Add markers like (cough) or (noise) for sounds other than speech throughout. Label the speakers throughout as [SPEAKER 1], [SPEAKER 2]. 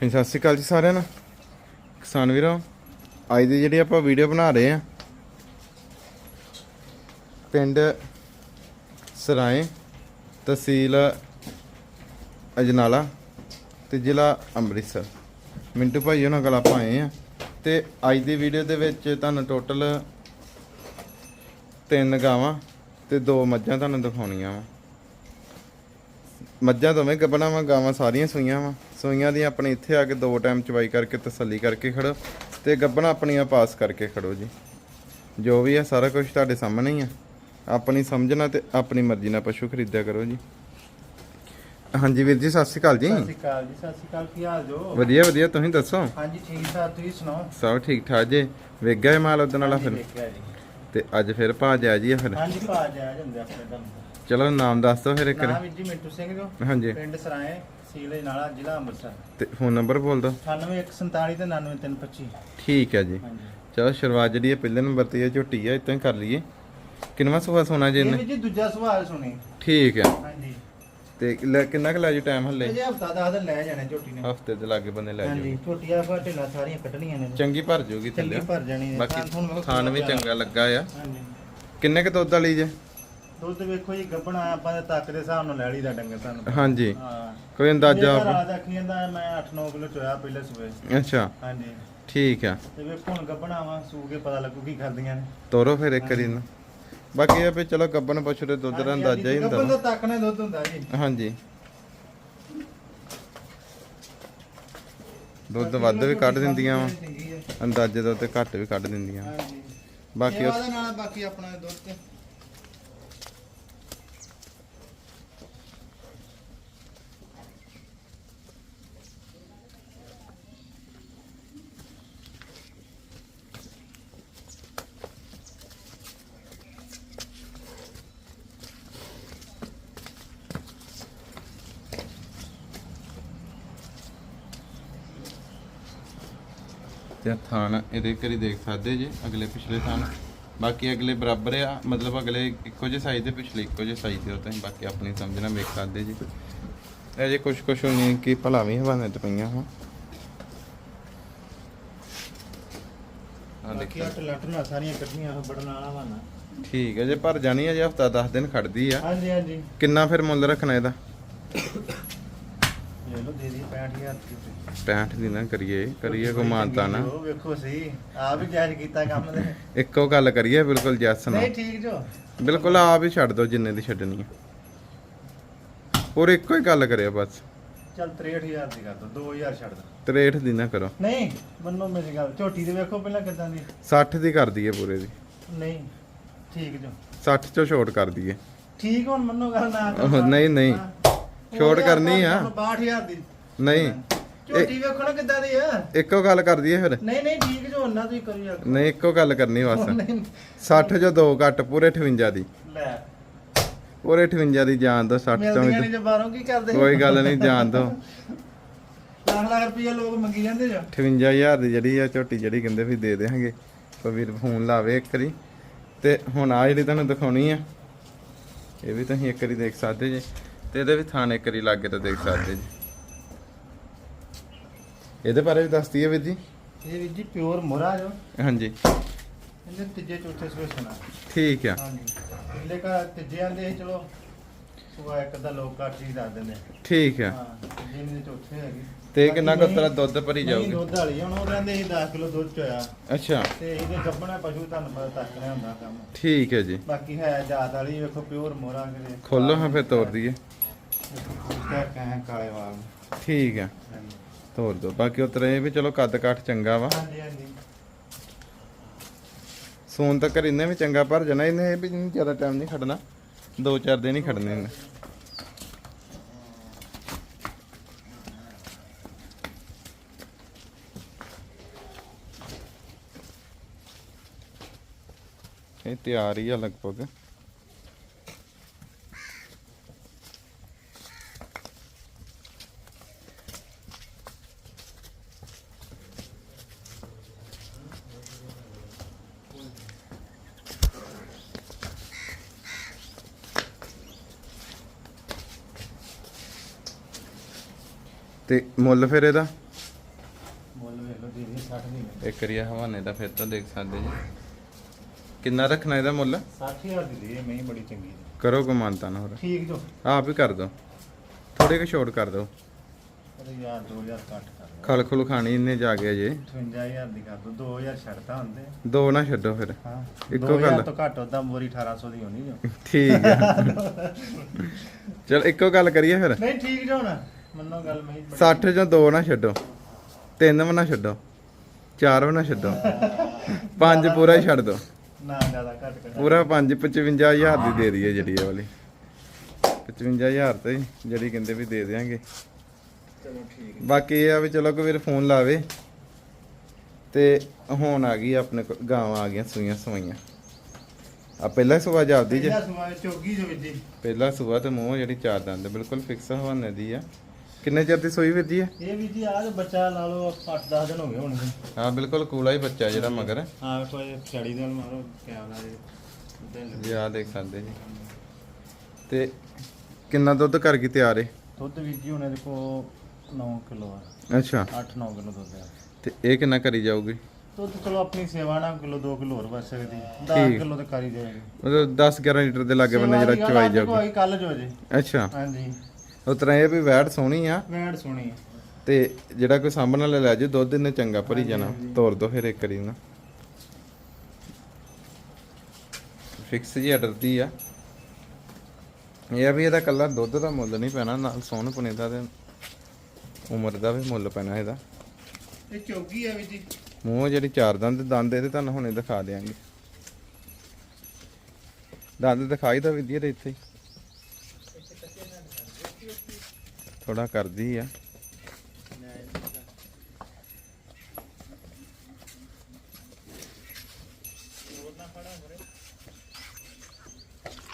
[SPEAKER 1] ਹਾਂਜੀ, ਸਤਿ ਸ਼੍ਰੀ ਅਕਾਲ ਜੀ ਸਾਰਿਆਂ ਨੂੰ। ਕਿਸਾਨ ਵੀਰੋ, ਅੱਜ ਦੀ ਜਿਹੜੀ ਆਪਾਂ ਵੀਡੀਓ ਬਣਾ ਰਹੇ ਆ ਪਿੰਡ ਸਰਾਏ ਤਹਿਸੀਲ ਅਜਨਾਲਾ ਤੇ ਜ਼ਿਲ੍ਹਾ ਅੰਮ੍ਰਿਤਸਰ। ਮਿੰਟੂ ਭਾਈ ਉਹਨਾਂ ਕੋਲ ਆਪਾਂ ਆਏ ਆ ਤੇ ਅੱਜ ਦੀ ਵੀਡੀਓ ਦੇ ਵਿੱਚ ਤੁਹਾਨੂੰ ਟੋਟਲ ਤਿੰਨ ਗਾਵਾਂ ਤੇ ਦੋ ਮੱਝਾਂ ਤੁਹਾਨੂੰ ਦਿਖਾਉਣੀਆਂ ਵਾ। ਮੱਝਾਂ ਦੋਵੇਂ ਗੱਭਣਾ ਵਾ, ਗਾਵਾਂ ਸਾਰੀਆਂ ਸੂਈਆਂ ਵਾ। ਸੂਈਆਂ ਦੀਆਂ ਆਪਣੇ ਇੱਥੇ ਆ ਕੇ ਦੋ ਟਾਈਮ ਚਵਾਈ ਕਰਕੇ ਤਸੱਲੀ ਕਰਕੇ ਖੜੋ ਤੇ ਗੱਬਣਾ ਆਪਣੀਆਂ ਪਾਸ ਕਰਕੇ ਖੜੋ ਜੀ। ਜੋ ਵੀ ਆ ਸਾਰਾ ਕੁਝ ਤੁਹਾਡੇ ਸਾਹਮਣੇ ਹੀ ਆ। ਆਪਣੀ ਸਮਝਣਾ ਤੇ ਆਪਣੀ ਮਰਜ਼ੀ ਨਾਲ ਪਸ਼ੂ ਖਰੀਦਿਆ ਕਰੋ ਜੀ। ਹਾਂਜੀ ਵੀਰ ਜੀ ਸਤਿ ਸ਼੍ਰੀ ਅਕਾਲ ਜੀ।
[SPEAKER 2] ਸਤਿ ਸ਼੍ਰੀ ਅਕਾਲ ਜੀ ਸਤਿ ਸ਼੍ਰੀ ਅਕਾਲ ਕੀ ਹਾਲ ਜੋ?
[SPEAKER 1] ਵਧੀਆ ਵਧੀਆ ਤੁਸੀਂ ਦੱਸੋ?
[SPEAKER 2] ਹਾਂਜੀ ਠੀਕ ਠਾਕ ਤੁਸੀਂ ਸੁਣਾਓ?
[SPEAKER 1] ਸਭ ਠੀਕ ਠਾਕ ਜੀ। ਵੇਖ ਇਹ ਮਾਲ ਉਦੋਂ ਵਾਲਾ
[SPEAKER 2] ਹਾਂਜੀ,
[SPEAKER 1] ਫਿਰ? ਤੇ ਅੱਜ ਫਿਰ ਭਾਜ ਆ ਜੀ ਫਿਰ?
[SPEAKER 2] ਹਾਂਜੀ ਭਾ ਜਾ ਜਾਂਦੇ ਆਪਣੇ ਦਮ
[SPEAKER 1] ਚਲੋ ਨਾਮ ਦੱਸ ਦਿਓ ਫਿਰ ਇੱਕ
[SPEAKER 2] ਨਾਮ ਜੀ ਮਿੰਟੂ ਸਿੰਘ ਜੋ।
[SPEAKER 1] ਹਾਂਜੀ।
[SPEAKER 2] ਪਿੰਡ ਸਰਾਏ। ਸੀਲੇ ਨਾਲਾ ਜ਼ਿਲ੍ਹਾ ਅੰਮ੍ਰਿਤਸਰ।
[SPEAKER 1] ਤੇ ਫੋਨ ਨੰਬਰ ਬੋਲ ਦਿਓ
[SPEAKER 2] 9147 ਤੇ 99325
[SPEAKER 1] ਠੀਕ ਹੈ ਜੀ।
[SPEAKER 2] ਹਾਂਜੀ।
[SPEAKER 1] ਚਲੋ ਸ਼ੁਰੂਆਤ ਜਿਹੜੀ ਹੈ ਪਹਿਲੇ ਨੰਬਰ ਤੇ ਇਹ ਝੋਟੀ ਆ ਇਤਾਂ ਹੀ ਕਰ ਲਈਏ। ਕਿੰਨਵਾ ਸੁਭਾ ਸੋਨਾ ਜੀ
[SPEAKER 2] ਇਹ
[SPEAKER 1] ਇਹਨੇ
[SPEAKER 2] ਵੀ ਜੀ ਦੂਜਾ ਸਵਾਲ ਸੁਣੀ।
[SPEAKER 1] ਠੀਕ ਹੈ।
[SPEAKER 2] ਹਾਂਜੀ।
[SPEAKER 1] ਤੇ ਲੈ- ਕਿੰਨਾ ਕੁ ਲੈ ਜੀ ਟਾਈਮ ਹੱਲੇ?
[SPEAKER 2] ਇਹ ਹਫਤਾ ਦਾ ਦਿਨ ਲੈ ਜਾਣਾ ਝੋਟੀ ਨੇ।
[SPEAKER 1] ਹਫ਼ਤੇ ਦੇ ਲਾਗੇ ਬੰਦੇ ਲੈ
[SPEAKER 2] ਹਾਂਜੀ
[SPEAKER 1] ਜਾਓ
[SPEAKER 2] ਝੋਟੀ ਆ ਫਾ ਢਿੱਲਾ ਸਾਰੀਆਂ ਕੱਢਣੀਆਂ ਨੇ।
[SPEAKER 1] ਚੰਗੀ ਭਰ ਜੂਗੀ
[SPEAKER 2] ਚੰਗੀ
[SPEAKER 1] ਥੱਲੇ
[SPEAKER 2] ਭਰ ਜਾਣੀ ਨੇ।
[SPEAKER 1] ਖਾਣ ਵੀ ਚੰਗਾ। ਲੱਗਾ ਆ।
[SPEAKER 2] ਹਾਂਜੀ।
[SPEAKER 1] ਕਿੰਨੇ ਕੁ ਦੁੱਧ ਵਾਲੀ ਜੇ?
[SPEAKER 2] ਦੁੱਧ ਵੇਖੋ ਜੀ ਗੱਬਣਾ ਆਪਾਂ ਦੇ ਤੱਕ ਦੇ ਹਿਸਾਬ ਨਾਲ ਲੈ ਲਈਦਾ ਡੰਗਰ ਤੁਹਾਨੂੰ
[SPEAKER 1] ਹਾਂਜੀ।
[SPEAKER 2] ਹਾਂ।
[SPEAKER 1] ਕੋਈ ਅੰਦਾਜ਼ਾ
[SPEAKER 2] ਆ ਦੇਖੀ ਜਾਂਦਾ ਮੈਂ 8-9 ਕਿਲੋ ਚੋਇਆ ਪਹਿਲੇ ਸਵੇਰ
[SPEAKER 1] ਅੱਛਾ।
[SPEAKER 2] ਹਾਂਜੀ।
[SPEAKER 1] ਠੀਕ ਆ।
[SPEAKER 2] ਤੇ ਵੇਖੋ ਹੁਣ ਗੱਬਣਾ ਵਾ ਸੂ ਕੇ ਪਤਾ ਲੱਗੂ ਕੀ ਕਰਦੀਆਂ ਨੇ।
[SPEAKER 1] ਤੋਰੋ ਫਿਰ ਇੱਕ ਵਾਰੀ ਨਾ ਬਾਕੀ ਇਹ ਆ ਵੀ ਚਲੋ ਗੱਬਨ ਪਸ਼ੂ ਦੇ ਦੁੱਧ ਦਾ ਅੰਦਾਜ਼ਾ ਹੀ ਹੁੰਦਾ
[SPEAKER 2] ਗੱਬਣ
[SPEAKER 1] ਵਾ।
[SPEAKER 2] ਦਾ ਤੱਕ ਨੇ ਦੁੱਧ ਹੁੰਦਾ ਜੀ।
[SPEAKER 1] ਹਾਂਜੀ। ਦੁੱਧ ਵੱਧ ਵੀ ਕੱਢ ਦਿੰਦੀਆਂ ਵਾ।
[SPEAKER 2] ਚੰਗੀ ਹੈ।
[SPEAKER 1] ਅੰਦਾਜ਼ੇ ਤੇ ਘੱਟ ਵੀ ਕੱਢ ਦਿੰਦੀਆਂ।
[SPEAKER 2] ਹਾਂਜੀ।
[SPEAKER 1] ਬਾਕੀ ਉਹ-
[SPEAKER 2] ਸੇਵਾ ਦੇ ਨਾਲ ਬਾਕੀ ਆਪਣਾ ਦੁੱਧ। ਤੇ
[SPEAKER 1] ਤੇ ਥਾਨ ਇਹਦੇ ਕਰੀ ਦੇਖ ਸਕਦੇ ਜੀ ਅਗਲੇ ਪਿਛਲੇ ਥਾਨ। ਬਾਕੀ ਅਗਲੇ ਬਰਾਬਰ ਆ ਮਤਲਬ ਅਗਲੇ ਇੱਕੋ ਜਿਹੇ ਸਾਈਜ਼ ਦੇ ਪਿਛਲੇ ਇੱਕੋ ਜਿਹੇ ਸਾਈਜ਼ ਦੇ ਤੁਸੀਂ ਬਾਕੀ ਆਪਣੀ ਸਮਝ ਨਾਲ ਵੇਖ ਸਕਦੇ ਜੀ। ਇਹ ਜੇ ਕੁਝ ਕੁਝ ਹੋਣੀ ਕਿ ਭਲਾ ਵੀ ਹਵਾਨੇ ਤੇ ਪਈਆਂ ਹਾਂ
[SPEAKER 2] ਬਾਕੀ ਅੱਟ ਸਾਰੀਆਂ ਕੱਢੀਆਂ ਬੜਨ ਵਾਲਾ
[SPEAKER 1] ਠੀਕ ਹੈ ਜੇ ਭਰ ਜਾਣੀ ਹੈ ਜੇ ਹਫਤਾ 10 ਦਿਨ ਖੜਦੀ ਆ।
[SPEAKER 2] ਹਾਂਜੀ ਹਾਂਜੀ।
[SPEAKER 1] ਕਿੰਨਾ ਫਿਰ ਮੁੱਲ ਰੱਖਣਾ ਇਹਦਾ?
[SPEAKER 2] 65000 ਰੁਪਏ
[SPEAKER 1] 65 ਦੀ ਨਾ ਕਰੀਏ ਕਰੀਏ ਕੋ ਮਾਨਤਾ ਨਾ।
[SPEAKER 2] ਉਹ ਵੇਖੋ ਸਹੀ ਆਪ ਹੀ ਜਾਇਜ਼ ਕੀਤਾ ਕੰਮ ਦੇ
[SPEAKER 1] ਇੱਕੋ ਗੱਲ ਕਰੀਏ ਬਿਲਕੁਲ ਜੈਸ ਨਾ
[SPEAKER 2] ਨਹੀਂ ਠੀਕ ਜੋ।
[SPEAKER 1] ਬਿਲਕੁਲ ਆਪ ਹੀ ਛੱਡ ਦਿਓ ਜਿੰਨੇ ਦੀ ਛੱਡਣੀ ਹੈ। ਹੋਰ ਇੱਕੋ ਹੀ ਗੱਲ ਕਰਿਓ ਬਸ।
[SPEAKER 2] ਚੱਲ 63000 ਦੀ ਕਰ ਦੋ 2000 ਛੱਡ ਦੋ।
[SPEAKER 1] 63 ਦੀ ਨਾ ਕਰੋ।
[SPEAKER 2] ਨਹੀਂ ਮੰਨੋ ਮੇਰੀ ਗੱਲ ਝੋਟੀ ਦੇ ਵੇਖੋ ਪਹਿਲਾਂ ਕਿਦਾਂ ਦੀ।
[SPEAKER 1] 60 ਦੀ ਕਰ ਦਈਏ ਪੂਰੇ ਦੀ।
[SPEAKER 2] ਨਹੀਂ ਠੀਕ ਜੋ।
[SPEAKER 1] 60 ਚੋਂ ਛੋਟ ਕਰ ਦਈਏ।
[SPEAKER 2] ਠੀਕ ਹੁਣ ਮੰਨੋ ਗੱਲ ਨਾ।
[SPEAKER 1] ਨਹੀਂ, ਨਹੀਂ। ਛੋਟ ਕਰਨੀ ਆ।
[SPEAKER 2] 62000 ਦੀ।
[SPEAKER 1] ਨਹੀਂ।
[SPEAKER 2] ਝੋਟੀ ਵੇਖੋ ਨਾ ਕਿਦਾਂ ਦੀ ਆ?
[SPEAKER 1] ਇੱਕੋ ਗੱਲ ਕਰ ਦਈਏ ਫਿਰ।
[SPEAKER 2] ਨਹੀਂ ਨਹੀਂ ਠੀਕ ਜੋ ਉਹਨਾਂ ਤੁਸੀਂ ਕਰੀ ਯਾਰ
[SPEAKER 1] ਨਹੀਂ ਇੱਕੋ ਗੱਲ ਕਰਨੀ ਬਸ।
[SPEAKER 2] ਨਹੀਂ।
[SPEAKER 1] 60 ਜੋ ਦੋ ਘੱਟ ਪੂਰੇ 58 ਦੀ।
[SPEAKER 2] ਲੈ।
[SPEAKER 1] ਪੂਰੇ 58 ਦੀ ਜਾਣ ਦੋ 60 ਚੋਂ
[SPEAKER 2] ਮਿਲਦੀਆਂ
[SPEAKER 1] ਵੀ
[SPEAKER 2] ਨਹੀਂ ਜੇ ਬਾਹਰੋਂ ਕੀ ਕਰਦੇ?
[SPEAKER 1] ਕੋਈ ਗੱਲ ਨਹੀਂ ਜਾਣ ਦੋ।
[SPEAKER 2] ਲੱਖ ਲੱਖ ਰੁਪਏ ਲੋਕ ਮੰਗੀ ਜਾਂਦੇ ਜੋ
[SPEAKER 1] 58000 ਦੀ ਜਿਹੜੀ ਆ ਝੋਟੀ ਜਿਹੜੀ ਕਹਿੰਦੇ ਵੀ ਦੇ ਦੇਾਂਗੇ। ਕੋਈ ਵੀਰ ਫੋਨ ਲਾਵੇ ਇੱਕ ਵਾਰੀ। ਤੇ ਹੁਣ ਆ ਜਿਹੜੀ ਤੁਹਾਨੂੰ ਦਿਖਾਉਣੀ ਆ ਇਹ ਵੀ ਤੁਸੀਂ ਇੱਕ ਵਾਰੀ ਦੇਖ ਸਕਦੇ ਜੀ। ਤੇ ਇਹਦੇ ਵੀ ਥਾਣੇ ਇੱਕ ਵਾਰੀ ਲਾਗੇ ਤਾਂ ਦੇਖ ਸਕਦੇ ਜੀ। ਇਹਦੇ ਬਾਰੇ ਵੀ ਦੱਸ ਦਈਏ ਵੀਰ ਜੀ।
[SPEAKER 2] ਇਹ ਵੀ ਜੀ ਪਿਓਰ ਮੋਰਾ ਜੋ।
[SPEAKER 1] ਹਾਂਜੀ।
[SPEAKER 2] ਇਹਦੇ ਤੀਜੇ ਚੌਥੇ ਸਵੇ ਸੁਣਾ।
[SPEAKER 1] ਠੀਕ ਆ।
[SPEAKER 2] ਹਾਂਜੀ। ਪਿਛਲੇ ਕਾ ਤੀਜੇ ਆਂਦੇ ਸੀ ਚਲੋ ਸੁਆ ਇੱਕ ਦਾ ਲੋਕ ਘੱਟ ਹੀ ਦੱਸ ਦਿੰਦੇ।
[SPEAKER 1] ਠੀਕ ਆ।
[SPEAKER 2] ਹਾਂ ਤੀਜੇ ਚੌਥੇ ਹੈਗੀ।
[SPEAKER 1] ਤੇ ਕਿੰਨਾ ਕੁ
[SPEAKER 2] ਬਾਕੀ
[SPEAKER 1] ਤਰਾ
[SPEAKER 2] ਨਹੀਂ-
[SPEAKER 1] ਦੁੱਧ ਭਰੀ ਜਾਊਗੀ?
[SPEAKER 2] ਦੁੱਧ ਵਾਲੀ ਹੁਣ ਉਹ ਕਹਿੰਦੇ ਸੀ 10 ਕਿਲੋ ਦੁੱਧ ਚੋਇਆ
[SPEAKER 1] ਅੱਛਾ।
[SPEAKER 2] ਤੇ ਇਹਦੇ ਗੱਬਣਾ ਪਸ਼ੂ ਤੁਹਾਨੂੰ ਪਤਾ ਤੱਕ ਨਹੀਂ ਹੁੰਦਾ ਕੰਮ।
[SPEAKER 1] ਠੀਕ ਹੈ ਜੀ।
[SPEAKER 2] ਬਾਕੀ ਹੈ ਜਾਤ ਵਾਲੀ ਵੇਖੋ ਪਿਓਰ ਮੋਰਾ ਕਿਤੇ
[SPEAKER 1] ਖੋਲੋ ਹਾਂ ਫਿਰ ਤੋੜ ਦਈਏ।
[SPEAKER 2] ਕਾਲੇ ਵਾਲ।
[SPEAKER 1] ਠੀਕ ਆ। ਤੋੜ ਦੋ। ਬਾਕੀ ਉਤਰ ਵੀ ਚਲੋ ਕੱਦ ਕਾਠ ਚੰਗਾ ਵਾ।
[SPEAKER 2] ਹਾਂਜੀ ਹਾਂਜੀ।
[SPEAKER 1] ਸੋਨ ਤੱਕ ਇਹਨੇ ਵੀ ਚੰਗਾ ਭਰ ਜਾਣਾ ਇਹਨੇ ਇਹ ਵੀ ਜ਼ਿਆਦਾ ਟਾਈਮ ਨਹੀਂ ਖੜਨਾ। ਦੋ ਚਾਰ ਦਿਨ ਹੀ ਖੜਨੇ ਨੇ। ਇਹ ਤਿਆਰ ਹੀ ਆ ਲਗਭਗ। ਤੇ ਮੁੱਲ ਫਿਰ ਇਹਦਾ? ਇੱਕ ਰੀਆ ਹਵਾਨੇ ਦਾ ਫਿਰ ਤੋਂ ਦੇਖ ਸਕਦੇ ਜੀ। ਕਿੰਨਾ ਰੱਖਣਾ ਇਹਦਾ ਮੁੱਲ?
[SPEAKER 2] 60000 ਦੀ ਦੇ ਮੈਂ ਬੜੀ ਚੰਗੀ ਦੀ।
[SPEAKER 1] ਕਰੋ ਕੋ ਮਾਨਤਾ ਨਾ ਹੋਰ।
[SPEAKER 2] ਠੀਕ ਜੋ।
[SPEAKER 1] ਆਪ ਹੀ ਕਰ ਦੋ। ਥੋੜੇ ਕੁ ਛੋਟ ਕਰ ਦੋ।
[SPEAKER 2] ਅਰੇ ਯਾਰ 2000 ਘੱਟ ਕਰ ਲਓ।
[SPEAKER 1] ਖਲ ਖੁਲ ਖਾਣੀ ਇੰਨੇ ਜਾ ਕੇ ਜੇ
[SPEAKER 2] 58000 ਦੀ ਕਰ ਦੋ 2000 ਛੱਡਤਾ ਹੁੰਦੇ।
[SPEAKER 1] ਦੋ ਨਾ ਛੱਡੋ ਫਿਰ।
[SPEAKER 2] ਹਾਂ
[SPEAKER 1] ਇੱਕੋ
[SPEAKER 2] 2000
[SPEAKER 1] ਗੱਲ।
[SPEAKER 2] ਤੋਂ ਘੱਟ ਉਦਾਂ ਮੋਰੀ 1800 ਦੀ ਹੋਣੀ ਜੋ।
[SPEAKER 1] ਠੀਕ ਹੈ (laughs) ਚਲ ਇੱਕੋ ਗੱਲ ਕਰੀਏ ਫਿਰ।
[SPEAKER 2] ਨਹੀਂ ਠੀਕ ਜੋ ਨਾ ਮੰਨੋ ਗੱਲ ਮੈਂ
[SPEAKER 1] 60 ਚੋਂ ਦੋ ਨਾ ਛੱਡੋ। ਤਿੰਨ ਵੀ ਨਾ ਛੱਡੋ। ਚਾਰ ਵੀ ਨਾ ਛੱਡੋ। ਪੰਜ ਪੂਰਾ ਹੀ ਛੱਡ ਦੋ।
[SPEAKER 2] ਨਾ ਜ਼ਿਆਦਾ ਘੱਟ ਕਰ
[SPEAKER 1] ਪੂਰਾ 5 55000 ਦੀ ਦੇ ਦਈਏ ਜਿਹੜੀ ਇਹ ਵਾਲੀ। 55000 ਤੇ ਜਿਹੜੀ ਕਹਿੰਦੇ ਵੀ ਦੇ ਦੇਾਂਗੇ
[SPEAKER 2] ਚਲੋ ਠੀਕ
[SPEAKER 1] ਬਾਕੀ ਇਹ ਆ ਵੀ ਚਲੋ ਕੋਈ ਵੀਰ ਫੋਨ ਲਾਵੇ। ਤੇ ਹੁਣ ਆ ਗਈ ਆਪਣੇ ਕੋਲ ਗਾਵਾਂ ਆ ਗਈਆਂ ਸੂਈਆਂ ਸਵਾਈਆਂ। ਆ ਪਹਿਲਾ ਸੁਬਾ ਜਾਪਦੀ ਜੇ।
[SPEAKER 2] ਚੋਗੀ ਵਿੱਚ
[SPEAKER 1] ਪਹਿਲਾ ਸੁਬਾ ਤੇ ਮੂੰਹ ਜਿਹੜੀ ਚਾਰ ਦੰਦ ਬਿਲਕੁਲ ਫਿਕਸ ਹਵਾਨੇ ਦੀ ਆ। ਕਿੰਨੇ ਚਿਰ ਦੀ ਸੂਈ ਜੀ ਹੈ
[SPEAKER 2] ਇਹ ਵੀ ਜੀ ਆਜ ਬੱਚਾ ਲਾ ਲਓ 8-10 ਦਿਨ ਹੋ ਗਏ ਹੁਣ
[SPEAKER 1] ਹਾਂ ਬਿਲਕੁਲ ਕੂਲਾ ਹੀ ਬੱਚਾ ਜਿਹੜਾ ਮਗਰ।
[SPEAKER 2] ਹਾਂ ਕੋਈ ਛੜੀ ਦੇ ਨਾਲ ਮਾਰੋ ਕੈਮਰਾ ਦੇ ਉੱਤੇ ਲੱਗੇ।
[SPEAKER 1] ਜੀ ਆ ਦੇਖ ਸਕਦੇ ਜੀ। ਤੇ ਕਿੰਨਾ ਦੁੱਧ ਕਰ ਗਈ ਤਿਆਰ ਏ?
[SPEAKER 2] ਦੁੱਧ ਵੀ ਜੀ ਹੁਣ ਕੋ 9 ਕਿਲੋ ਆ।
[SPEAKER 1] ਅੱਛਾ।
[SPEAKER 2] 8-9 ਕਿਲੋ ਦੁੱਧ ਆ।
[SPEAKER 1] ਤੇ ਇਹ ਕਿੰਨਾ ਕਰੀ ਜਾਊਗੀ?
[SPEAKER 2] ਦੁੱਧ ਚਲੋ ਆਪਣੀ ਸੇਵਾ ਨਾਲ ਕਿਲੋ 2 ਕਿਲੋ ਹੋਰ ਬਚ ਸਕਦੀ
[SPEAKER 1] ਠੀਕ।
[SPEAKER 2] 10 ਕਿਲੋ ਤੇ ਕਰੀ ਜਾਏਗੀ।
[SPEAKER 1] ਮਤਲਬ 10 11 ਲੀਟਰ ਦੇ ਲਾਗੇ ਬੰਨੇ ਜਿਹੜਾ ਚਵਾਈ ਜਾਊਗੀ।
[SPEAKER 2] ਕੋਈ ਕੱਲ ਜੋ ਜੇ।
[SPEAKER 1] ਅੱਛਾ।
[SPEAKER 2] ਹਾਂਜੀ।
[SPEAKER 1] ਉਸ ਤਰ੍ਹਾਂ ਇਹ ਵੀ ਵੈਟ ਸੋਹਣੀ ਆ।
[SPEAKER 2] ਵੈੜ ਸੁਣੀ
[SPEAKER 1] ਤੇ ਜਿਹੜਾ ਕੋਈ ਸਾਂਭਣ ਵਾਲਾ ਲੈ ਜੇ ਦੁੱਧ ਇਹਨੇ ਚੰਗਾ ਭਰੀ ਜਾਣਾ। ਤੋਰ ਦੋ ਫਿਰ ਇੱਕ ਵਾਰੀ ਨਾ। ਫਿਕਸ ਜੀ ਆਰਡਰ ਦੀ ਆ। ਇਹ ਆ ਵੀ ਇਹਦਾ ਕੱਲਾ ਦੁੱਧ ਦਾ ਮੁੱਲ ਨਹੀਂ ਪੈਣਾ ਨਾਲ ਸੋਹਣ ਪੁਣੇ ਦਾ ਤੇ ਉਮਰ ਦਾ ਵੀ ਮੁੱਲ ਪੈਣਾ ਇਹਦਾ।
[SPEAKER 2] ਇਹ ਚੌਗੀ ਆ ਵੀ ਜੀ।
[SPEAKER 1] ਮੂੰਹ ਜਿਹੜੀ ਚਾਰ ਦੰਦ ਦੰਦ ਇਹਦੇ ਤੁਹਾਨੂੰ ਹੁਣੇ ਦਿਖਾ ਦਿਆਂਗੇ। ਦੰਦ ਦਿਖਾਈ ਤਾਂ ਵਿਧੀ ਦੇ ਇੱਥੇ ਥੋੜਾ ਕਰਦੀ ਆ।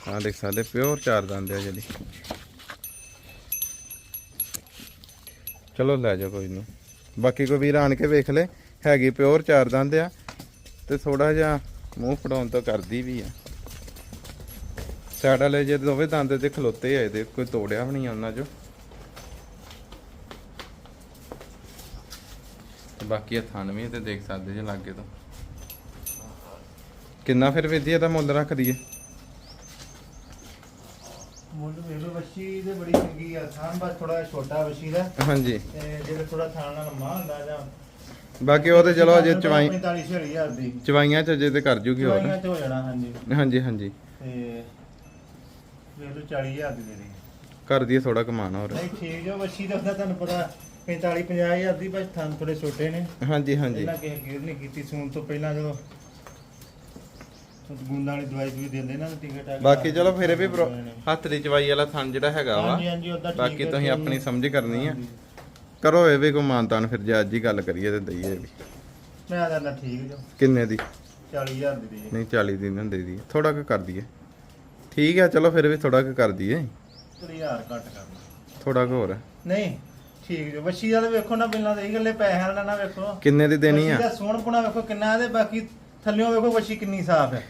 [SPEAKER 1] ਹਾਂ ਦੇਖ ਸਕਦੇ ਪਿਓਰ ਚਾਰ ਦੰਦ ਆ ਜਿਹੜੀ। ਚਲੋ ਲੈ ਜਾ ਕੋਈ ਨੂੰ। ਬਾਕੀ ਕੋਈ ਵੀਰ ਆਣ ਕੇ ਵੇਖ ਲੈ, ਹੈਗੀ ਪਿਓਰ ਚਾਰ ਦੰਦ ਆ ਤੇ ਥੋੜਾ ਜਿਹਾ ਮੂੰਹ ਫੜਾਉਣ ਤੋਂ ਕਰਦੀ ਵੀ ਆ। ਸਾਈਡ ਵਾਲੇ ਜੇ ਦੋਵੇਂ ਦੰਦ ਤੇ ਖਲੋਤੇ ਆ, ਇਹਦੇ ਕੋਈ ਤੋੜਿਆ ਵੀ ਨਹੀਂ ਆ ਉਹਨਾਂ ਚੋਂ। ਤੇ ਬਾਕੀ ਇਹ ਥਣ ਵੀ ਤੇ ਦੇਖ ਸਕਦੇ ਜੇ ਲਾਗੇ ਤੋਂ। ਕਿੰਨਾ ਫਿਰ ਵਿਧੀ ਇਹਦਾ ਮੁੱਲ ਰੱਖ ਦਈਏ?
[SPEAKER 2] ਮੁੱਲ ਵੇਖ ਲਓ ਵੱਛੀ ਦੇ ਬੜੀ ਚੰਗੀ ਆ। ਥਾਂ ਬਸ ਥੋੜਾ ਛੋਟਾ ਵੱਛੀ ਦਾ।
[SPEAKER 1] ਹਾਂਜੀ।
[SPEAKER 2] ਤੇ ਜਿਹੜਾ ਥੋੜਾ ਥਾਂ ਨਾਲ ਲੰਮਾ ਹੁੰਦਾ ਜਾਂ
[SPEAKER 1] ਬਾਕੀ ਉਹ ਤੇ ਚਲੋ ਅਜੇ ਚਵਾਈ
[SPEAKER 2] 45 ਹਜ਼ਾਰ ਦੀ।
[SPEAKER 1] ਚਵਾਈਆਂ ਚ ਅਜੇ ਤੇ ਕਰ ਜੂਗੀ ਹੋਰ।
[SPEAKER 2] ਚਵਾਈਆਂ ਤੇ ਹੋ ਜਾਣਾ ਹਾਂਜੀ।
[SPEAKER 1] ਹਾਂਜੀ ਹਾਂਜੀ।
[SPEAKER 2] ਤੇ ਵੇਖ ਲਓ 40000 ਦੀ ਦੇ ਦੇ
[SPEAKER 1] ਕਰ ਦਈਏ ਥੋੜਾ ਕਮਾਣਾ ਹੋਰ।
[SPEAKER 2] ਨਹੀਂ ਠੀਕ ਜੋ ਵੱਛੀ ਦਾ ਤੁਹਾਨੂੰ ਪਤਾ 45 50000 ਦੀ ਬਸ ਥਾਂ ਥੋੜੇ ਛੋਟੇ ਨੇ।
[SPEAKER 1] ਹਾਂਜੀ ਹਾਂਜੀ।
[SPEAKER 2] ਇਹਨਾਂ ਕਿਸੇ ਗੇਰ ਨਹੀਂ ਕੀਤੀ ਸੂਣ ਤੋਂ ਪਹਿਲਾਂ ਜਦੋਂ ਗੁੰਦਾਂ ਵਾਲੀ ਦਵਾਈ ਵੀ ਦਿੰਦੇ ਨਾ ਟਿਕਟ ਆ
[SPEAKER 1] ਬਾਕੀ ਚਲੋ ਫਿਰ ਵੀ ਪ੍ਰੋ- ਹੱਥ ਦੀ ਚਵਾਈ ਵਾਲਾ ਥਣ ਜਿਹੜਾ ਹੈਗਾ ਵਾ
[SPEAKER 2] ਹਾਂਜੀ ਹਾਂਜੀ ਉਹਦਾ ਠੀਕ
[SPEAKER 1] ਬਾਕੀ ਤੁਸੀਂ ਆਪਣੀ ਸਮਝ ਕਰਨੀ ਆ। ਕਰੋ ਇਹ ਵੀ ਕੋ ਮਾਨਤਾਨ ਫਿਰ ਜੇ ਅੱਜ ਹੀ ਗੱਲ ਕਰੀਏ ਤੇ ਦਈਏ ਵੀ।
[SPEAKER 2] ਮੈਂ ਤਾਂ ਨਾ ਠੀਕ ਜੋ।
[SPEAKER 1] ਕਿੰਨੇ ਦੀ?
[SPEAKER 2] 40000 ਦੀ ਦੇ
[SPEAKER 1] ਨਹੀਂ 40 ਦੀ ਨਾ ਦੇ ਦੀ। ਥੋੜਾ ਕੁ ਕਰ ਦਈਏ। ਠੀਕ ਆ ਚਲੋ ਫਿਰ ਵੀ ਥੋੜਾ ਕੁ ਕਰ ਦਈਏ।
[SPEAKER 2] 3000 ਘੱਟ ਕਰ ਲਓ।
[SPEAKER 1] ਥੋੜਾ ਕੁ ਹੋਰ।
[SPEAKER 2] ਨਹੀਂ ਠੀਕ ਜੋ। ਵੱਛੀ ਵਾਲੇ ਵੇਖੋ ਨਾ ਤਾਂ ਇਹ ਗੱਲੇ ਪੈਸਿਆਂ ਵਾਲਾ ਨਾ ਵੇਖੋ।
[SPEAKER 1] ਕਿੰਨੇ ਦੀ ਦੇਣੀ ਆ?
[SPEAKER 2] ਵੱਛੀ ਦਾ ਸੋਹਣਪੁਣਾ ਵੇਖੋ ਕਿੰਨਾ ਤੇ ਬਾਕੀ ਥੱਲਿਓਂ ਵੇਖੋ ਵੱਛੀ ਕਿੰਨੀ ਸਾਫ਼ ਹੈ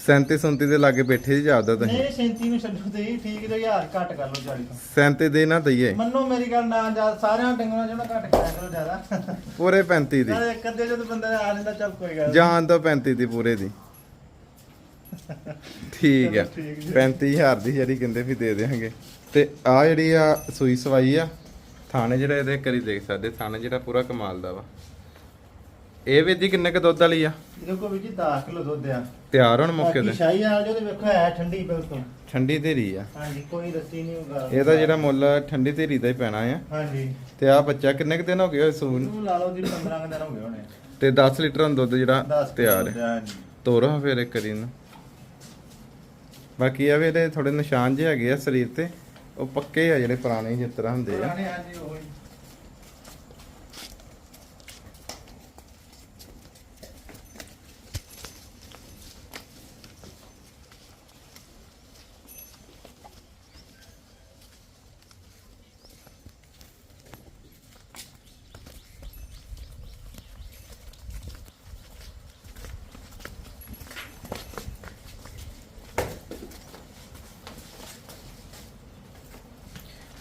[SPEAKER 1] 37 37 ਦੇ ਲਾਗੇ ਬੈਠੇ ਜੀ ਜਾਪਦਾ ਤੁਸੀਂ।
[SPEAKER 2] ਨਹੀਂ 37 ਨੂੰ ਛੱਡੋ ਤੇ ਠੀਕ ਜੋ ਯਾਰ ਘੱਟ ਕਰ ਲਓ 40 ਤੋਂ।
[SPEAKER 1] 37 ਦੇ ਨਾ ਦਈਏ।
[SPEAKER 2] ਮੰਨੋ ਮੇਰੀ ਗੱਲ ਨਾ ਜਾ ਸਾਰਿਆਂ ਡੰਗਰਾਂ ਚੋਂ ਨਾ ਘੱਟ ਕਰਿਆ ਕਰੋ ਜ਼ਿਆਦਾ।
[SPEAKER 1] ਪੂਰੇ 35 ਦੀ।
[SPEAKER 2] ਨਾਲੇ ਇੱਕ ਅੱਧੇ ਜਦੋਂ ਬੰਦਾ ਆ ਜਾਂਦਾ ਚੱਲ ਕੋਈ ਗੱਲ ਨੀ।
[SPEAKER 1] ਜਾਨ ਤਾਂ 35 ਦੀ ਪੂਰੇ ਦੀ। ਠੀਕ ਆ।
[SPEAKER 2] ਚਲੋ ਠੀਕ ਜੀ।
[SPEAKER 1] 35000 ਦੀ ਜਿਹੜੀ ਕਹਿੰਦੇ ਵੀ ਦੇ ਦੇਵਾਂਗੇ ਤੇ ਆ ਜਿਹੜੀ ਆ ਸੂਈ ਸਵਾਈ ਆ ਥਾਣੇ ਜਿਹੜਾ ਇਹਦੇ ਕਰੀ ਦੇਖ ਸਕਦੇ ਥਾਣੇ ਜਿਹੜਾ ਪੂਰਾ ਕਮਾਲ ਦਾ ਵਾ। ਇਹ ਵੀ ਦੀ ਕਿੰਨੇ ਕ ਦੁੱਧ ਵਾਲੀ ਆ?
[SPEAKER 2] ਇਹਦੇ ਕੋਲ ਵੀ ਜੀ 10 ਕਿਲੋ ਦੁੱਧ ਆ।
[SPEAKER 1] ਤਿਆਰ ਹੁਣ ਮੌਕੇ ਤੇ।
[SPEAKER 2] ਸ਼ਾਹੀ ਆ ਜੋ ਤੇ ਵੇਖੋ ਹੈ ਠੰਡੀ ਬਿਲਕੁਲ।
[SPEAKER 1] ਠੰਡੀ ਧੀਰੀ ਆ।
[SPEAKER 2] ਹਾਂਜੀ ਕੋਈ ਰੱਸੀ ਨਹੀਂ ਹੋਗਾ
[SPEAKER 1] ਇਹਦਾ ਜਿਹੜਾ ਮੁੱਲ ਧੀਰੀ ਧੀਰੀ ਦਾ ਹੀ ਪੈਣਾ ਆ।
[SPEAKER 2] ਹਾਂਜੀ।
[SPEAKER 1] ਤੇ ਆ ਬੱਚਾ ਕਿੰਨੇ ਕ ਦਿਨ ਹੋ ਗਏ ਸੂਨ
[SPEAKER 2] ਇਹਨੂੰ ਲਾ ਲਓ ਜੀ 15 ਕੁ ਦਿਨ ਹੋ ਗਏ ਹੋਣੇ।
[SPEAKER 1] ਤੇ 10 ਲੀਟਰ ਦਾ ਦੁੱਧ ਜਿਹੜਾ
[SPEAKER 2] 10
[SPEAKER 1] ਤਿਆਰ ਹੈ ਤੋਰੋ ਫਿਰ ਇੱਕ ਵਾਰੀ ਨੂੰ ਬਾਕੀ ਆ ਵੀ ਇਹਦੇ ਥੋੜੇ ਨਿਸ਼ਾਨ ਜਿਹੇ ਹੈਗੇ ਆ ਸਰੀਰ ਤੇ। ਉਹ ਪੱਕੇ ਆ ਜਿਹੜੇ ਪੁਰਾਣੇ ਜਿਸ ਤਰ੍ਹਾਂ ਹੁੰਦੇ ਆ।
[SPEAKER 2] ਪੁਰਾਣੇ ਹਾਂਜੀ ਉਹ।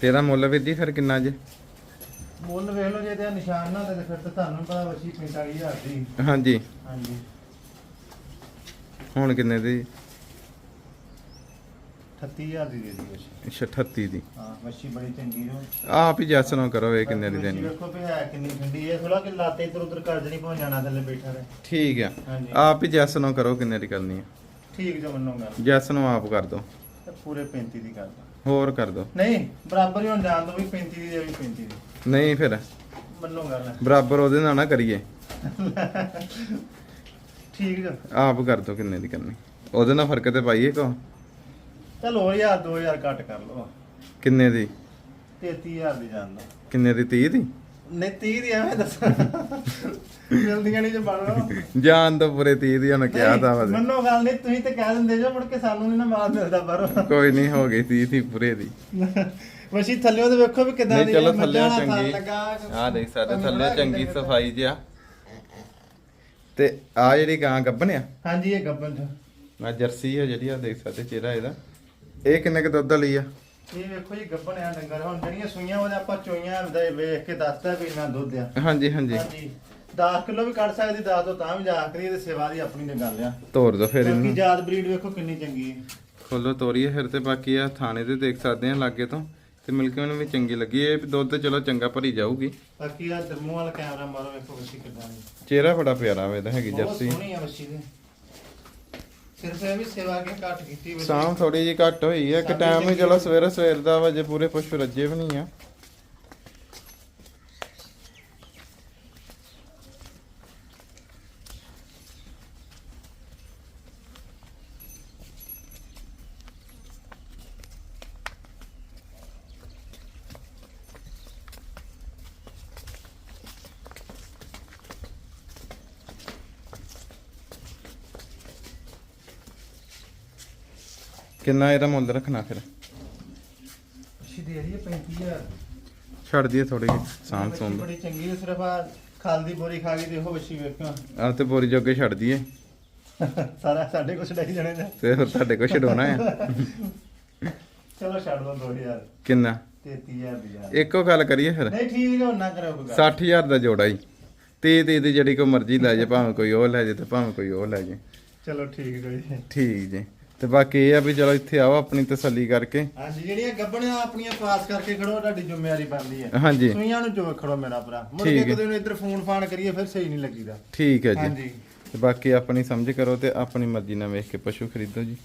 [SPEAKER 2] ਹੀ।
[SPEAKER 1] ਤੇਰਾ ਮੁੱਲ ਵੀ ਦੀ ਫਿਰ ਕਿੰਨਾ ਜੇ?
[SPEAKER 2] ਮੁੱਲ ਵੇਖ ਲਓ ਜੇ ਜੇ ਤੇ ਨਿਸ਼ਾਨ ਨਾ ਤੇ ਫਿਰ ਤਾਂ ਤੁਹਾਨੂੰ ਪਤਾ ਵਸੀ 45000 ਦੀ
[SPEAKER 1] ਹਾਂਜੀ।
[SPEAKER 2] ਹਾਂਜੀ।
[SPEAKER 1] ਹੁਣ ਕਿੰਨੇ ਦੀ?
[SPEAKER 2] 38000 ਦੀ ਦੇ ਦੀ ਵਸੀ
[SPEAKER 1] ਅੱਛਾ 38 ਦੀ।
[SPEAKER 2] ਹਾਂ ਵਸੀ ਬੜੀ ਚੰਗੀ ਜੋ
[SPEAKER 1] ਆਪ ਹੀ ਜੈਸ ਨਾ ਕਰੋ ਇਹ ਕਿੰਨੇ ਦੀ ਦੇਣੀ
[SPEAKER 2] ਵੇਖੋ ਵੀ ਹੈ ਕਿੰਨੀ ਠੰਡੀ ਹੈ। ਥੋੜਾ ਕਿ ਲਾਤੇ ਇਧਰ ਉਧਰ ਕਰ ਜਣੀ ਪਹੁੰਚ ਜਾਣਾ ਥੱਲੇ ਬੈਠਾ ਰਹੇ।
[SPEAKER 1] ਠੀਕ ਆ।
[SPEAKER 2] ਹਾਂਜੀ।
[SPEAKER 1] ਆਪ ਹੀ ਜੈਸ ਨਾ ਕਰੋ ਕਿੰਨੇ ਦੀ ਕਰਨੀ ਆ।
[SPEAKER 2] ਠੀਕ ਜੋ ਮੰਨੂਗਾ।
[SPEAKER 1] ਜੈਸ ਨੂੰ ਆਪ ਕਰ ਦੋ।
[SPEAKER 2] ਤੇ ਪੂਰੇ 35 ਦੀ ਕਰਦਾ
[SPEAKER 1] ਹੋਰ ਕਰ ਦੋ।
[SPEAKER 2] ਨਹੀਂ ਬਰਾਬਰ ਹੀ ਹੁਣ ਜਾਣ ਦੋ ਵੀ 35 ਦੀ ਦੇ ਵੀ 35 ਦੀ।
[SPEAKER 1] ਨਹੀਂ ਫਿਰ।
[SPEAKER 2] ਮੰਨੋ ਗੱਲ।
[SPEAKER 1] ਬਰਾਬਰ ਉਹਦੇ ਨਾਲ ਨਾ ਕਰੀਏ।
[SPEAKER 2] ਠੀਕ ਜੋ
[SPEAKER 1] ਆਪ ਕਰ ਦੋ ਕਿੰਨੇ ਦੀ ਕਰਨੀ। ਉਹਦੇ ਨਾਲ ਫ਼ਰਕ ਤੇ ਪਾਈਏ ਕੋ।
[SPEAKER 2] ਚਲੋ 1000 2000 ਘੱਟ ਕਰ ਲਓ।
[SPEAKER 1] ਕਿੰਨੇ ਦੀ?
[SPEAKER 2] 33000 ਦੀ ਜਾਣ ਦੋ।
[SPEAKER 1] ਕਿੰਨੇ ਦੀ? 30 ਦੀ?
[SPEAKER 2] ਨਹੀਂ 30 ਦੀ ਐਵੇਂ ਦੱਸਾਂ। ਮਿਲਦੀਆਂ ਨਹੀਂ ਜੇ ਬਣ ਲਓ
[SPEAKER 1] ਜਾਨ ਤੋਂ ਪੂਰੇ 30 ਦੀ ਉਹਨੇ ਕਿਹਾ ਤਾਂ ਵਾ
[SPEAKER 2] ਮੰਨੋ ਗੱਲ ਨਹੀਂ ਤੁਸੀਂ ਤੇ ਕਹਿ ਦਿੰਦੇ ਜੋ ਮੁੜ ਕੇ ਸਾਨੂੰ ਨਹੀਂ ਨਾ ਮਾਲ ਮਿਲਦਾ ਬਾਹਰੋਂ।
[SPEAKER 1] ਕੋਈ ਨਹੀਂ ਹੋ ਗਈ 30 ਦੀ ਪੂਰੇ ਦੀ।
[SPEAKER 2] ਵਸੀ ਥੱਲੇ ਉਹਦੇ ਵੇਖੋ ਵੀ ਕਿਦਾਂ
[SPEAKER 1] ਨਹੀਂ
[SPEAKER 2] ਦੀ
[SPEAKER 1] ਚਲੋ ਥੱਲੇ ਚੰਗੀ। ਆ ਦੇਖ ਸਾਡੇ ਥੱਲੇ ਚੰਗੀ ਸਫ਼ਾਈ ਜਿਆ ਤੇ ਆ ਜਿਹੜੀ ਗਾਂ ਗੱਭਣ ਆ
[SPEAKER 2] ਹਾਂਜੀ ਇਹ ਗੱਬਨ
[SPEAKER 1] ਆ ਜਰਸੀ ਆ ਜਿਹੜੀ ਆ ਦੇਖ ਸਕਦੇ ਚਿਹਰਾ ਇਹਦਾ। ਇਹ ਕਿੰਨੇ ਕ ਦੁੱਧ ਵਾਲੀ ਆ?
[SPEAKER 2] ਇਹ ਵੇਖੋ ਜੀ ਗੱਬਨ ਆ ਡੰਗਰ। ਹੁਣ ਜਿਹੜੀਆਂ ਸੂਈਆਂ ਉਹਦੇ ਆਪਾਂ ਚੋਈਆਂ ਦੇ ਵੇਖ ਕੇ ਦੱਸਦਾ ਵੀ ਇੰਨਾ ਦੁੱਧ ਆ।
[SPEAKER 1] ਹਾਂਜੀ ਹਾਂਜੀ।
[SPEAKER 2] ਹਾਂਜੀ। 10 ਕਿਲੋ ਵੀ ਕੱਢ ਸਕਦੀ 10 ਤੋਂ ਤਾਂ ਵੀ ਜਾ ਕਰੀ ਤੇ ਸੇਵਾ ਦੀ ਆਪਣੀ ਤੇ ਗੱਲ ਆ।
[SPEAKER 1] ਤੋਰ ਦੋ ਫਿਰ
[SPEAKER 2] ਬਾਕੀ
[SPEAKER 1] ਇਹਨੂੰ।
[SPEAKER 2] ਜਾਤ ਬਰੀਡ ਵੇਖੋ ਕਿੰਨੀ ਚੰਗੀ ਹੈ
[SPEAKER 1] ਖੋਲੋ ਤੋਰੀਏ ਫਿਰ ਤੇ ਬਾਕੀ ਆ ਥਾਣੇ ਤੇ ਦੇਖ ਸਕਦੇ ਆ ਲਾਗੇ ਤੋਂ। ਤੇ ਮਿਲਕ ਮੈਨੂੰ ਵੀ ਚੰਗੀ ਲੱਗੀ। ਇਹ ਦੁੱਧ ਚਲੋ ਚੰਗਾ ਭਰੀ ਜਾਊਗੀ।
[SPEAKER 2] ਬਾਕੀ ਆ ਦਰਮੂ ਵਾਲਾ ਕੈਮਰਾ ਮਾਰੋ ਵੇਖੋ ਵਸੀ ਕਿਦਾਂ ਦੀ
[SPEAKER 1] ਚਿਹਰਾ ਬੜਾ ਪਿਆਰਾ ਵਾ ਇਹਦਾ ਹੈਗੀ
[SPEAKER 2] ਬਹੁਤ
[SPEAKER 1] ਜਰਸੀ।
[SPEAKER 2] ਸੋਹਣੀ ਆ ਵਸੀ ਦੀ। ਸਿਰਫ ਇਹ ਵੀ ਸੇਵਾ ਕੇ ਘੱਟ ਕੀਤੀ ਵਸੀ
[SPEAKER 1] ਸ਼ਾਮ ਥੋੜੀ ਜੀ ਘੱਟ ਹੋਈ ਹੈ ਇੱਕ ਟਾਈਮ ਹੀ ਚਲੋ ਸਵੇਰੇ ਸਵੇਰ ਦਾ ਵਜੇ ਪੂਰੇ ਪਸ਼ੂ ਰੱਜੇ ਵੀ ਨਹੀਂ ਆ। ਕਿੰਨਾ ਇਹਦਾ ਮੁੱਲ ਰੱਖਣਾ ਫਿਰ?
[SPEAKER 2] ਵਸੀ ਦੇ ਰਹੀ ਹੈ 35000
[SPEAKER 1] ਛੱਡ ਦਈਏ ਥੋੜੀ ਜਿਹੀ ਸਾਂਭ ਸੂੰਭ।
[SPEAKER 2] ਬੜੀ ਚੰਗੀ ਹੈ ਸਿਰਫ ਆ ਖਾਲ ਦੀ ਬੋਰੀ ਖਾ ਕੇ ਦੇਖੋ ਵਸੀ ਵੇਖੋ
[SPEAKER 1] ਆ ਤੇ ਬੋਰੀ ਜੋਗੇ ਛੱਡ ਦਈਏ।
[SPEAKER 2] ਸਾਰਾ ਸਾਡੇ ਕੁਛ ਡਾਈ ਜਣੇ ਦਾ
[SPEAKER 1] ਤੇ ਫਿਰ ਤੁਹਾਡੇ ਕੋਲ ਛਡਾਉਣਾ ਆ।
[SPEAKER 2] ਚਲੋ ਛੱਡ ਦੋ 2000
[SPEAKER 1] ਕਿੰਨਾ?
[SPEAKER 2] 33000 ਦੀ ਯਾਰ।
[SPEAKER 1] ਇੱਕੋ ਗੱਲ ਕਰੀਏ ਫਿਰ।
[SPEAKER 2] ਨਹੀਂ ਠੀਕ ਹੈ ਨਾ ਕਰੋ ਕੋਈ ਗੱਲ।
[SPEAKER 1] 60000 ਦਾ ਜੋੜਾ ਹੀ 30 30 ਦੀ ਜਿਹੜੀ ਕੋਈ ਮਰਜ਼ੀ ਲੈ ਜੇ ਭਾਵੇਂ ਕੋਈ ਉਹ ਲੈ ਜੇ ਤੇ ਭਾਵੇਂ ਕੋਈ ਉਹ ਲੈ ਜੇ।
[SPEAKER 2] ਚਲੋ ਠੀਕ ਹੈ ਕੋਈ।
[SPEAKER 1] ਠੀਕ ਜੀ। ਤੇ ਬਾਕੀ ਇਹ ਆ ਵੀ ਚਲੋ ਇੱਥੇ ਆਓ ਆਪਣੀ ਤਸੱਲੀ ਕਰਕੇ।
[SPEAKER 2] ਹਾਂਜੀ ਜਿਹੜੀਆਂ ਗੱਬਣੀਆਂ ਆਪਣੀਆਂ ਪਾਸ ਕਰਕੇ ਖੜੋ ਤੁਹਾਡੀ ਜ਼ਿੰਮੇਵਾਰੀ ਬਣਦੀ ਹੈ।
[SPEAKER 1] ਹਾਂਜੀ।
[SPEAKER 2] ਸੂਈਆਂ ਨੂੰ ਚੋ ਖੜੋ ਮੇਰਾ ਭਰਾ। ਮੁੜ ਕੇ। ਕਦੇ ਨੂੰ ਇੱਧਰ ਫੋਨ ਫਾਨ ਕਰੀਏ ਫਿਰ ਸਹੀ ਨਹੀਂ ਲੱਗੀਦਾ।
[SPEAKER 1] ਠੀਕ ਹੈ ਜੀ।
[SPEAKER 2] ਹਾਂਜੀ।
[SPEAKER 1] ਤੇ ਬਾਕੀ ਆਪਣੀ ਸਮਝ ਕਰੋ ਤੇ ਆਪਣੀ ਮਰਜ਼ੀ ਨਾਲ ਵੇਖ ਕੇ ਪਸ਼ੂ ਖਰੀਦੋ ਜੀ।